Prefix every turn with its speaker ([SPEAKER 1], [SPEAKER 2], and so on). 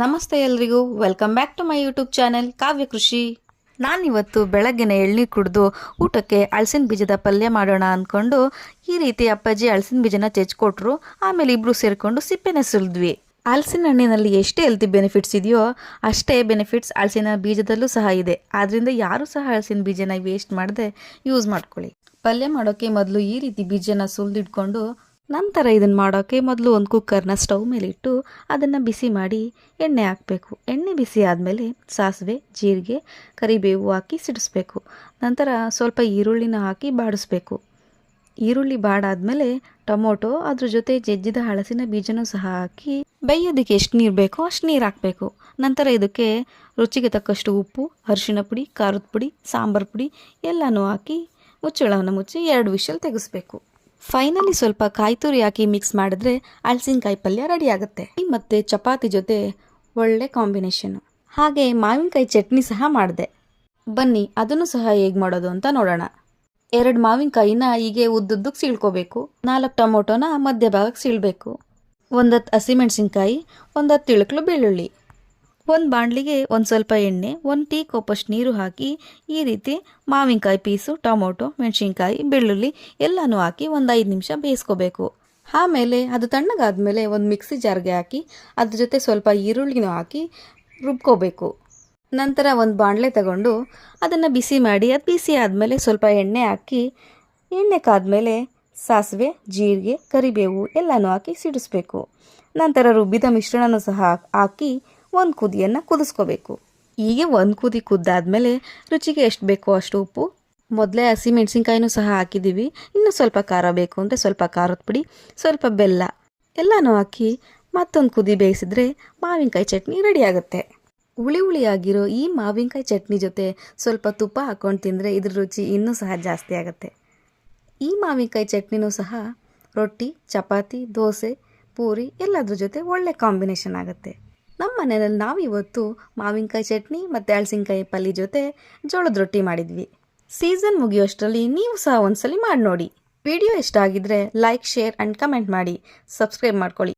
[SPEAKER 1] ನಮಸ್ತೆ ಎಲ್ರಿಗೂ. Welcome back to my YouTube channel Kavya ಕೃಷಿ. ನಾನಿವತ್ತು ಬೆಳಗ್ಗೆನೆ ಎಳ್ನೀರು ಕುಡಿದು ಊಟಕ್ಕೆ ಅಳಸಿನ ಬೀಜದ ಪಲ್ಯ ಮಾಡೋಣ ಅಂದ್ಕೊಂಡು ಈ ರೀತಿ ಅಪ್ಪಾಜಿ ಅಳಸಿನ ಬೀಜನ ಚೆಚ್ಕೊಟ್ರು ಆಮೇಲೆ ಇಬ್ರು ಸೇರಿಕೊಂಡು ಸಿಪ್ಪೆನ ಸುಲಿದ್ವಿ. ಹಲಸಿನ ಹಣ್ಣಿನಲ್ಲಿ ಎಷ್ಟೇ ಹೆಲ್ತಿ ಬೆನಿಫಿಟ್ಸ್ ಇದೆಯೋ ಅಷ್ಟೇ ಬೆನಿಫಿಟ್ಸ್ ಹಲಸಿನ ಬೀಜದಲ್ಲೂ ಸಹ ಇದೆ. ಆದ್ದರಿಂದ ಯಾರು ಸಹ ಹಲಸಿನ ಬೀಜನ ವೇಸ್ಟ್ ಮಾಡದೆ ಯೂಸ್ ಮಾಡ್ಕೊಳ್ಳಿ. ಪಲ್ಯ ಮಾಡೋಕ್ಕೆ ಮೊದಲು ಈ ರೀತಿ ಬೀಜನ ಸುಲಿದಿಟ್ಕೊಂಡು ನಂತರ ಇದನ್ನು ಮಾಡೋಕ್ಕೆ ಮೊದಲು ಒಂದು ಕುಕ್ಕರ್ನ ಸ್ಟವ್ ಮೇಲೆ ಇಟ್ಟು ಅದನ್ನು ಬಿಸಿ ಮಾಡಿ ಎಣ್ಣೆ ಹಾಕಬೇಕು. ಎಣ್ಣೆ ಬಿಸಿ ಆದಮೇಲೆ ಸಾಸಿವೆ, ಜೀರಿಗೆ, ಕರಿಬೇವು ಹಾಕಿ ಸಿಡಿಸ್ಬೇಕು. ನಂತರ ಸ್ವಲ್ಪ ಈರುಳ್ಳಿನ ಹಾಕಿ ಬಾಡಿಸ್ಬೇಕು. ಈರುಳ್ಳಿ ಬಾಡಾದಮೇಲೆ ಟೊಮೊಟೊ, ಅದ್ರ ಜೊತೆ ಜಜ್ಜಿದ ಹಳಸಿನ ಬೀಜನೂ ಸಹ ಹಾಕಿ ಬೇಯೋದಕ್ಕೆ ಎಷ್ಟು ನೀರು ಬೇಕೋ ಅಷ್ಟು ನೀರು ಹಾಕಬೇಕು. ನಂತರ ಇದಕ್ಕೆ ರುಚಿಗೆ ತಕ್ಕಷ್ಟು ಉಪ್ಪು, ಅರಿಶಿಣ ಪುಡಿ, ಖಾರದ ಪುಡಿ, ಸಾಂಬಾರು ಪುಡಿ ಎಲ್ಲನೂ ಹಾಕಿ ಮುಚ್ಚಳವನ್ನು ಮುಚ್ಚಿ ಎರಡು ವಿಷಲ್ ತೆಗೆಸ್ಬೇಕು. ಫೈನಲಿ ಸ್ವಲ್ಪ ಕಾಯಿ ತುರಿ ಹಾಕಿ ಮಿಕ್ಸ್ ಮಾಡಿದ್ರೆ ಹಲಸಿನಕಾಯಿ ಪಲ್ಯ ರೆಡಿ ಆಗುತ್ತೆ ಮತ್ತು ಚಪಾತಿ ಜೊತೆ ಒಳ್ಳೆ ಕಾಂಬಿನೇಷನ್ನು ಹಾಗೆ ಮಾವಿನಕಾಯಿ ಚಟ್ನಿ ಸಹ ಮಾಡಿದೆ. ಬನ್ನಿ, ಅದನ್ನು ಸಹ ಹೇಗೆ ಮಾಡೋದು ಅಂತ ನೋಡೋಣ. ಎರಡು ಮಾವಿನಕಾಯಿನ ಹೀಗೆ ಉದ್ದುದ್ದಕ್ಕೆ ಸೀಳ್ಕೋಬೇಕು. ನಾಲ್ಕು ಟೊಮೊಟೊನ ಮಧ್ಯ ಭಾಗಕ್ಕೆ ಸೀಳಬೇಕು. ಒಂದತ್ತು ಹಸಿಮೆಣಸಿನ್ಕಾಯಿ, ಒಂದತ್ತು ತಿಳುಕಲು ಬೆಳ್ಳುಳ್ಳಿ. ಒಂದು ಬಾಣಲಿಗೆ ಒಂದು ಸ್ವಲ್ಪ ಎಣ್ಣೆ, ಒಂದು ಟೀ ಕಪ್ಪಷ್ಟು ನೀರು ಹಾಕಿ ಈ ರೀತಿ ಮಾವಿನಕಾಯಿ ಪೀಸು, ಟೊಮೊಟೊ, ಮೆಣಸಿನ್ಕಾಯಿ, ಬೆಳ್ಳುಳ್ಳಿ ಎಲ್ಲನೂ ಹಾಕಿ ಒಂದು ಐದು ನಿಮಿಷ ಬೇಯಿಸ್ಕೋಬೇಕು. ಆಮೇಲೆ ಅದು ತಣ್ಣಗಾದ್ಮೇಲೆ ಒಂದು ಮಿಕ್ಸಿ ಜಾರ್ಗೆ ಹಾಕಿ ಅದ್ರ ಜೊತೆ ಸ್ವಲ್ಪ ಈರುಳ್ಳಿನೂ ಹಾಕಿ ರುಬ್ಕೋಬೇಕು. ನಂತರ ಒಂದು ಬಾಣಲೆ ತಗೊಂಡು ಅದನ್ನು ಬಿಸಿ ಮಾಡಿ, ಅದು ಬಿಸಿ ಆದಮೇಲೆ ಸ್ವಲ್ಪ ಎಣ್ಣೆ ಹಾಕಿ, ಎಣ್ಣೆ ಕಾದ್ಮೇಲೆ ಸಾಸಿವೆ, ಜೀರಿಗೆ, ಕರಿಬೇವು ಎಲ್ಲನೂ ಹಾಕಿ ಸಿಡಿಸ್ಬೇಕು. ನಂತರ ರುಬ್ಬಿದ ಮಿಶ್ರಣನೂ ಸಹ ಹಾಕಿ ಒಂದು ಕುದಿಯನ್ನು ಕುದಿಸ್ಕೋಬೇಕು. ಹೀಗೆ ಒಂದು ಕುದಿ ಕುದ್ದಾದ್ಮೇಲೆ ರುಚಿಗೆ ಎಷ್ಟು ಬೇಕೋ ಅಷ್ಟು ಉಪ್ಪು. ಮೊದಲೇ ಹಸಿ ಮೆಣಸಿನ್ಕಾಯಿನೂ ಸಹ ಹಾಕಿದ್ದೀವಿ ಇನ್ನೂ ಸ್ವಲ್ಪ ಖಾರ ಬೇಕು ಅಂದರೆ ಸ್ವಲ್ಪ ಖಾರದ ಪುಡಿ, ಸ್ವಲ್ಪ ಬೆಲ್ಲ ಎಲ್ಲನೂ ಹಾಕಿ ಮತ್ತೊಂದು ಕುದಿ ಬೇಯಿಸಿದ್ರೆ ಮಾವಿನಕಾಯಿ ಚಟ್ನಿ ರೆಡಿ ಆಗುತ್ತೆ. ಹುಳಿ ಹುಳಿಯಾಗಿರೋ ಈ ಮಾವಿನಕಾಯಿ ಚಟ್ನಿ ಜೊತೆ ಸ್ವಲ್ಪ ತುಪ್ಪ ಹಾಕ್ಕೊಂಡು ತಿಂದರೆ ಇದ್ರ ರುಚಿ ಇನ್ನೂ ಸಹ ಜಾಸ್ತಿ ಆಗುತ್ತೆ. ಈ ಮಾವಿನಕಾಯಿ ಚಟ್ನಿನೂ ಸಹ ರೊಟ್ಟಿ, ಚಪಾತಿ, ದೋಸೆ, ಪೂರಿ ಎಲ್ಲದ್ರ ಜೊತೆ ಒಳ್ಳೆ ಕಾಂಬಿನೇಷನ್ ಆಗುತ್ತೆ. ನಮ್ಮ ಮನೆಯಲ್ಲಿ ನಾವಿವತ್ತು ಮಾವಿನಕಾಯಿ ಚಟ್ನಿ ಮತ್ತು ಹಳಸಿನಕಾಯಿ ಪಲ್ಲಿ ಜೊತೆ ಜೋಳದ ರೊಟ್ಟಿ ಮಾಡಿದ್ವಿ. ಸೀಸನ್ ಮುಗಿಯೋಷ್ಟರಲ್ಲಿ ನೀವು ಸಹ ಒಂದ್ಸಲಿ ಮಾಡಿ ನೋಡಿ ವಿಡಿಯೋ ಇಷ್ಟ ಆಗಿದ್ರೆ ಲೈಕ್, ಶೇರ್ ಆ್ಯಂಡ್ ಕಮೆಂಟ್ ಮಾಡಿ. ಸಬ್ಸ್ಕ್ರೈಬ್ ಮಾಡ್ಕೊಳ್ಳಿ.